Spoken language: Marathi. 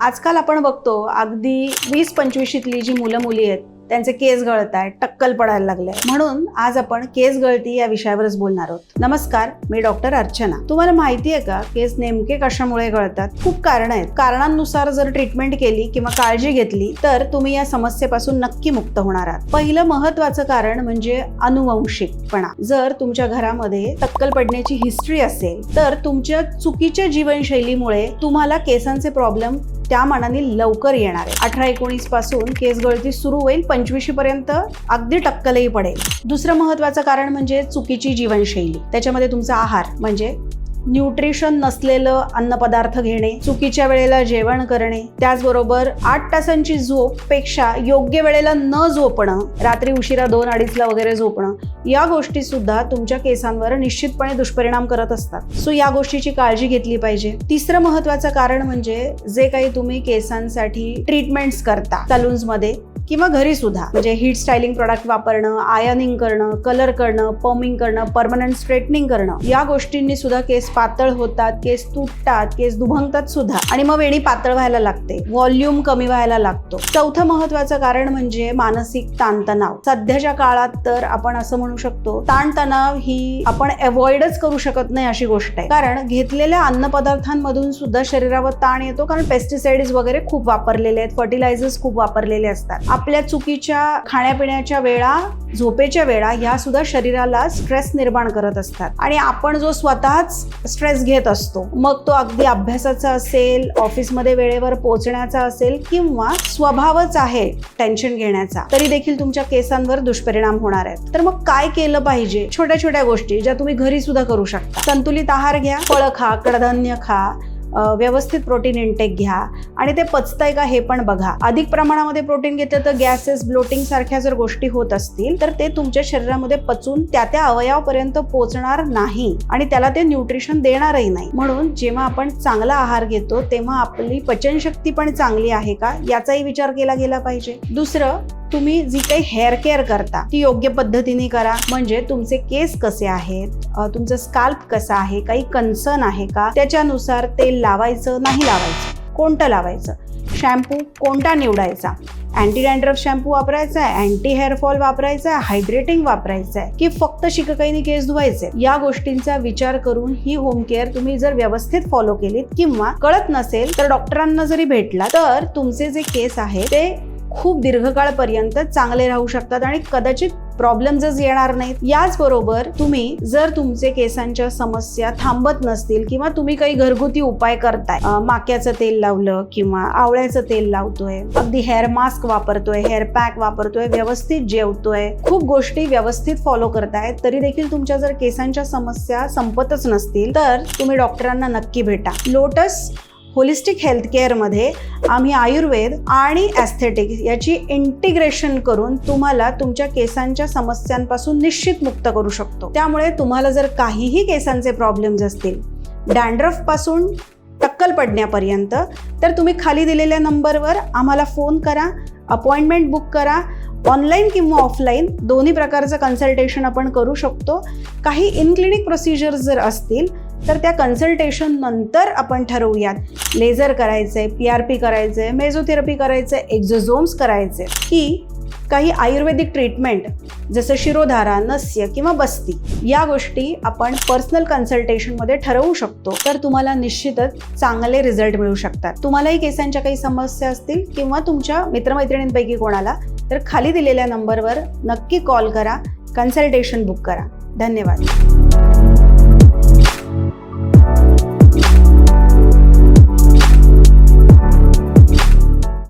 आजकाल आपण बघतो अगदी वीस पंचवीशीतली जी मुलं मुली आहेत त्यांचे केस गळत आहेत टक्कल पडायला लागले म्हणून आज आपण केस गळती या विषयावरच बोलणार आहोत. नमस्कार मी डॉक्टर अर्चना. तुम्हाला माहिती आहे का केस नेमके कशामुळे गळतात? खूप कारण आहेत. कारणांनुसार जर ट्रीटमेंट केली किंवा काळजी घेतली तर तुम्ही या समस्येपासून नक्की मुक्त होणार आहात. पहिलं महत्वाचं कारण म्हणजे अनुवंशिकपणा. जर तुमच्या घरामध्ये टक्कल पडण्याची हिस्ट्री असेल तर तुमच्या चुकीच्या जीवनशैलीमुळे तुम्हाला केसांचे प्रॉब्लेम त्या मानाने लवकर येणार आहे. अठरा एकोणीसपासून केस गळती सुरू होईल पंचवीसशे पर्यंत अगदी टक्कलही पडेल. दुसरं महत्वाचं कारण म्हणजे चुकीची जीवनशैली. त्याच्यामध्ये तुमचा आहार म्हणजे न्यूट्रिशन नसलेलं अन्नपदार्थ घेणे चुकीच्या वेळेला जेवण करणे त्याचबरोबर आठ तासांची झोपपेक्षा योग्य वेळेला न झोपणं रात्री उशिरा दोन अडीचला वगैरे झोपणं या गोष्टी सुद्धा तुमच्या केसांवर निश्चितपणे दुष्परिणाम करत असतात. सो या गोष्टीची काळजी घेतली पाहिजे. तिसरं महत्वाचं कारण म्हणजे जे काही तुम्ही केसांसाठी ट्रीटमेंट्स करता सलून्समध्ये किंवा घरी सुद्धा म्हणजे हीट स्टायलिंग प्रोडक्ट वापरणं आयनिंग करणं कलर करणं पॉमिंग करणं परमनंट स्ट्रेटनिंग करणं या गोष्टींनी सुद्धा केस पातळ होतात केस तुटतात केस दुभंगतात सुद्धा. आणि मग वेणी पातळ व्हायला लागते व्हॉल्यूम कमी व्हायला लागतो. चौथं महत्वाचं कारण म्हणजे मानसिक ताणतणाव. सध्याच्या काळात तर आपण असं म्हणू शकतो ताणतणाव ही आपण अवॉइडच करू शकत नाही अशी गोष्ट आहे. कारण घेतलेल्या अन्नपदार्थांमधून सुद्धा शरीरावर ताण येतो कारण पेस्टिसाइड्स वगैरे खूप वापरलेले आहेत फर्टिलायझर्स खूप वापरलेले असतात. आपल्या चुकीच्या खाण्यापिण्याच्या वेळा झोपेच्या वेळा ह्या सुद्धा शरीराला स्ट्रेस निर्माण करत असतात. आणि आपण जो स्वतःच स्ट्रेस घेत असतो मग तो अगदी अभ्यासाचा असेल ऑफिसमध्ये वेळेवर पोहोचण्याचा असेल किंवा स्वभावच आहे टेन्शन घेण्याचा तरी देखील तुमच्या केसांवर दुष्परिणाम होणार आहेत. तर मग काय केलं पाहिजे? छोट्या छोट्या गोष्टी ज्या तुम्ही घरी सुद्धा करू शकता. संतुलित आहार घ्या फळं खा कडधान्य खा व्यवस्थित प्रोटीन इंटेक घ्या. आणि ते पचतंय का हे पण बघा. अधिक प्रमाणामध्ये प्रोटीन घेतलं तर गॅसेस ब्लोटिंग सारख्या जर गोष्टी होत असतील तर ते तुमच्या शरीरामध्ये पचून त्या त्या अवयवापर्यंत पोहोचणार नाही. आणि त्याला ते न्यूट्रिशन देणारही नाही. म्हणून जेव्हा आपण चांगला आहार घेतो तेव्हा आपली पचनशक्ती पण चांगली आहे का? याचाही विचार केला गेला पाहिजे. दुसरं तुम्ही जी काही हेअर केअर करता ती योग्य पद्धतीने करा. म्हणजे तुमचे केस कसे आहेत? तुमचं स्काल्प कसं आहे? काही कन्सर्न आहे का? त्याच्यानुसार तेल लावायचं नाही लावायचं? कोणतं लावायचं? शॅम्पू कोणता निवडायचा? अँटी डँड्रफ शॅम्पू वापरायचा आहे? अँटी हेअरफॉल वापरायचा आहे? हायड्रेटिंग वापरायचं आहे? की फक्त शिककाईने केस धुवायचे? या गोष्टींचा विचार करून ही होम केअर तुम्ही जर व्यवस्थित फॉलो केलीत किंवा कळत नसेल तर डॉक्टरांना जरी भेटला तर तुमचे जे केस आहे ते खूप दीर्घकाळपर्यंत चांगले राहू शकतात आणि कदाचित प्रॉब्लेम्सच येणार नाहीत. याचबरोबर तुम्ही जर तुमचे केसांच्या समस्या थांबत नसतील किंवा तुम्ही काही घरगुती उपाय करताय माक्याचं तेल लावलं किंवा आवळ्याचं तेल लावतोय अगदी हेअर मास्क वापरतोय हेअर पॅक वापरतोय व्यवस्थित जेवतोय खूप गोष्टी व्यवस्थित फॉलो करतायत तरी देखील तुमच्या जर केसांच्या समस्या संपतच नसतील तर तुम्ही डॉक्टरांना नक्की भेटा. लोटस होलिस्टिक हेल्थ केअरमध्ये आम्ही आयुर्वेद आणि ॲस्थेटिक याची इंटिग्रेशन करून तुम्हाला तुमच्या केसांच्या समस्यांपासून निश्चित मुक्त करू शकतो. त्यामुळे तुम्हाला जर काहीही केसांचे प्रॉब्लेम्स असतील डॅन्ड्रफपासून टक्कल पडण्यापर्यंत तर तुम्ही खाली दिलेल्या नंबरवर आम्हाला फोन करा अपॉइंटमेंट बुक करा ऑनलाईन किंवा ऑफलाईन दोन्ही प्रकारचं कन्सल्टेशन आपण करू शकतो. काही इनक्लिनिक प्रोसिजर्स जर असतील तर त्या कन्सल्टेशन नंतर आपण ठरवूयात. लेझर करायचंय पी आर पी करायचंय मेझोथेरपी करायचंय एक्झोझोम्स करायचे की काही आयुर्वेदिक ट्रीटमेंट जसं शिरोधारा नस्य किंवा बस्ती या गोष्टी आपण पर्सनल कन्सल्टेशनमध्ये ठरवू शकतो. तर तुम्हाला निश्चितच चांगले रिझल्ट मिळू शकतात. तुम्हालाही केसांच्या काही समस्या असतील किंवा तुमच्या मित्रमैत्रिणींपैकी कोणाला तर खाली दिलेल्या नंबरवर नक्की कॉल करा कन्सल्टेशन बुक करा. धन्यवाद.